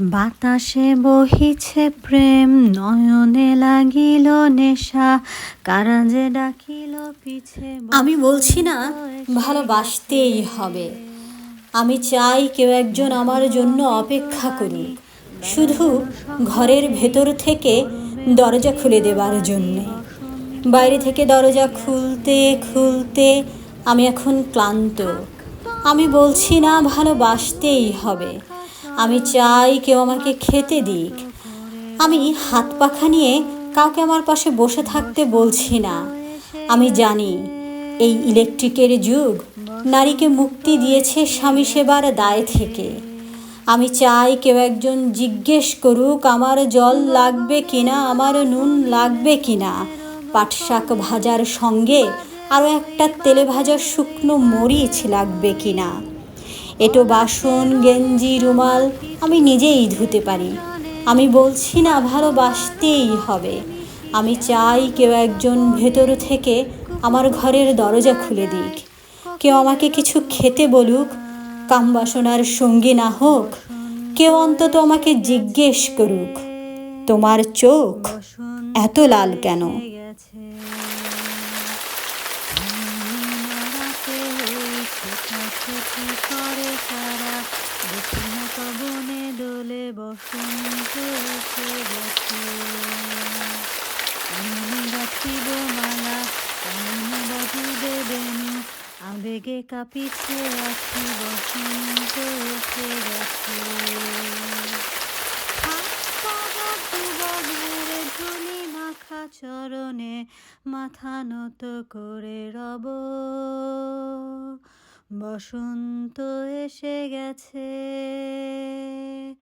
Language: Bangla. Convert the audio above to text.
বাতাসে বহিছে প্রেম নয়নে লাগিল নেশা কারা যে ডাকিল পিছে আমি বলছি না ভালোবাসতেই হবে। আমি চাই কেউ একজন আমার জন্য অপেক্ষা করুক। শুধু ঘরের ভেতর থেকে দরজা খুলে দেবার জন্যে। বাইরে থেকে দরজা খুলতে খুলতে আমি এখন ক্লান্ত। আমি বলছি না ভালোবাসতেই হবে। আমি চাই কেউ আমাকে খেতে দিক। আমি হাত পাখা নিয়ে কাউকে আমার পাশে বসে থাকতে বলছি না। আমি জানি এই ইলেকট্রিকের যুগ, নারীকে মুক্তি দিয়েছে স্বামী সেবার দায় থেকে। আমি চাই কেউ একজন জিজ্ঞেস করুক, আমার জল লাগবে কিনা? আমার নুন লাগবে কিনা? পাট শাক ভাজার সঙ্গে আরও একটা তেলে ভাজা শুকনো মরিচ লাগবে কিনা? এটো বাসন, গেঞ্জি, রুমাল আমি নিজেই ধুতে পারি। আমি বলছি না ভালোবাসতেই হবে। আমি চাই কেউ একজন ভেতর থেকে আমার ঘরের দরজা খুলে দিক। কেউ আমাকে কিছু খেতে বলুক কামবাসনার সঙ্গী না হোক, কেউ অন্তত আমাকে জিজ্ঞেস করুক, তোমার চোখ এত লাল কেন? কাছাকাছি করে তারা দক্ষিণ পবনে দোলে বসন্ত এসে গেছে। কাননে রাখিব মালা বেনু আবেগে কাঁপিছে আছি, বসন্ত এসে গেছে। চরণে, মাথা নত করে রব বসন্ত এসে গেছে।